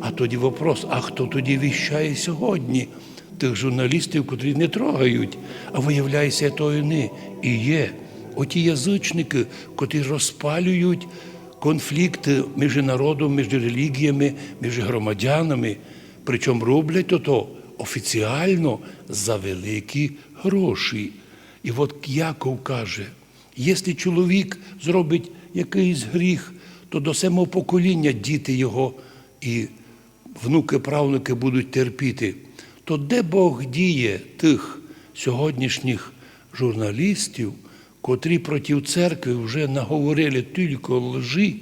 А тоді вопрос: а хто тоді віщає сьогодні? Тих журналістів, котрі не трогають, а виявляється, то і не і є. Оті язичники, котрі розпалюють конфлікти між народом, між релігіями, між громадянами. Причому роблять то офіціально за великі гроші. І от Яков каже: якщо чоловік зробить якийсь гріх, то до самого покоління діти його і внуки, правнуки будуть терпіти. То де Бог діє тих сьогоднішніх журналістів, котрі проти церкви вже наговорили тільки лжи,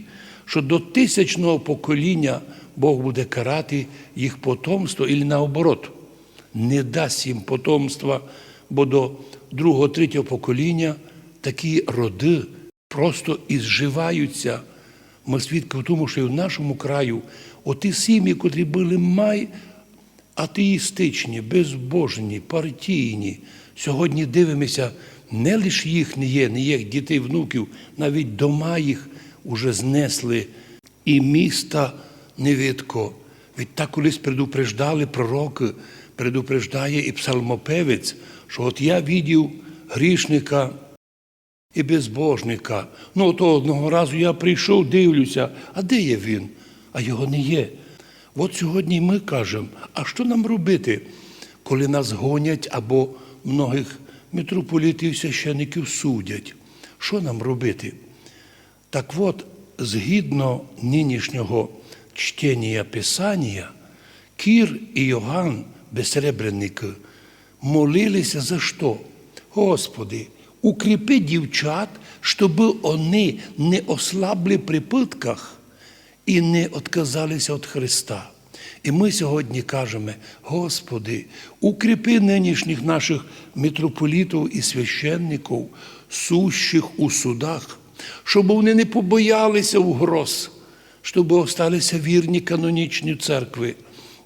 що до тисячного покоління Бог буде карати їх потомство, і наоборот, не дасть їм потомства, бо до другого, третього покоління такі роди просто ізживаються. Ми свідки в тому, що і в нашому краю оті сім'ї, котрі були май атеїстичні, безбожні, партійні, сьогодні дивимося, не лише їх не є, не їх дітей, внуків, навіть дома їх уже знесли, і міста не видко. Від так колись предупреждали пророки, предупреждає і псалмопевець, що от я відів грішника і безбожника. Ну, то одного разу я прийшов, дивлюся, а де є він? А його не є. От сьогодні ми кажемо, а що нам робити, коли нас гонять або многих митрополітів священиків судять? Що нам робити? Так от, згідно нинішнього чтення Писання, Кір і Йоганн, безсребренники, молилися за що? Господи, укріпи дівчат, щоб вони не ослабли при питках і не відказалися від Христа. І ми сьогодні кажемо, Господи, укріпи нинішніх наших митрополітів і священників, сущих у судах, щоб вони не побоялися угроз, щоб осталися вірні канонічні церкви.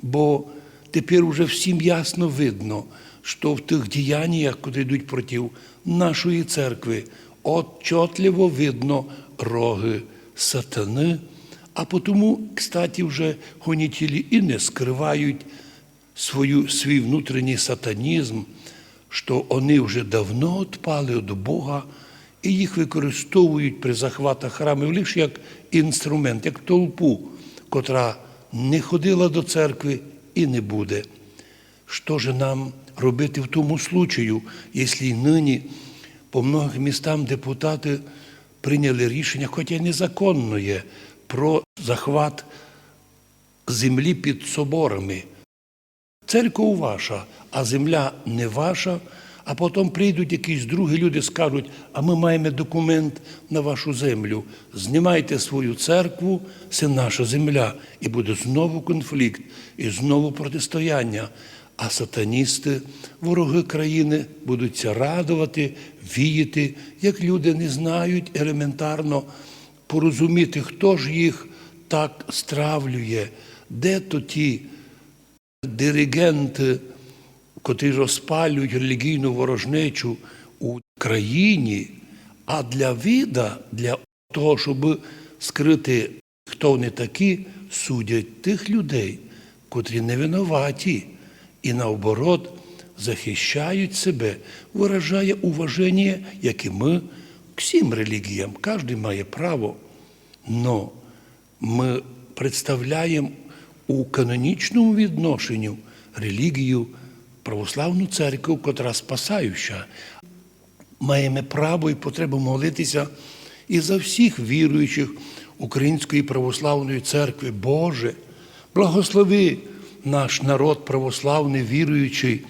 Бо тепер уже всім ясно видно, що в тих діяннях, які йдуть проти нашої церкви, отчетливо видно роги сатани. А потому, кстати, вже гонітелі і не скривають свою, свій внутрішній сатанізм, що вони вже давно відпали від Бога і їх використовують при захватах храмів лише як інструмент, як толпу, котра не ходила до церкви і не буде. Що же нам робити в тому случаю, якщо нині по многих містам депутати прийняли рішення, хоча незаконно є, про захват землі під соборами. Церква ваша, а земля не ваша, а потім прийдуть якісь другі люди, скажуть, а ми маємо документ на вашу землю. Знімайте свою церкву, це наша земля. І буде знову конфлікт, і знову протистояння. А сатаністи, вороги країни, будуться радувати, віяти, як люди не знають елементарно порозуміти, хто ж їх так стравлює, де то ті диригенти, котрі розпалюють релігійну ворожнечу у країні, а для вида, для того, щоб скрити, хто вони такі, судять тих людей, котрі не винуваті, і наоборот захищають себе, виражає уваження, як і ми, к всім релігіям. Кожен має право. Но ми представляємо у канонічному відношенню релігію православну церкву, котра спасаюча. Маємо право і потребу молитися і за всіх віруючих Української православної церкви. Боже, благослови наш народ православний, віруючий,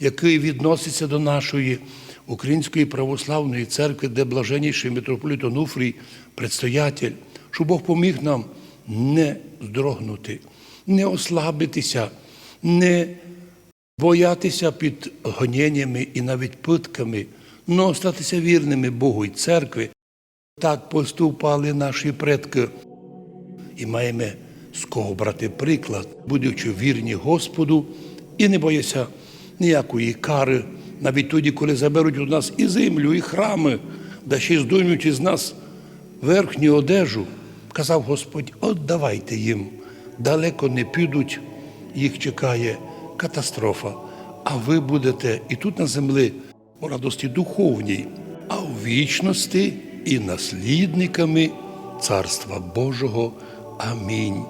який відноситься до нашої Української православної церкви, де блаженніший митрополит Онуфрій, предстоятель, щоб Бог поміг нам не здрогнути, не ослабитися, не боятися під гоненнями і навіть питками, але остатися вірними Богу і церкві. Так поступали наші предки. І маємо з кого брати приклад, будучи вірні Господу і не бояся ніякої кари, навіть тоді, коли заберуть у нас і землю, і храми, да ще й здоймуть із нас верхню одежу, казав Господь, отдавайте їм, далеко не підуть, їх чекає катастрофа. А ви будете і тут на землі у радості духовній, а у вічності і наслідниками Царства Божого. Амінь.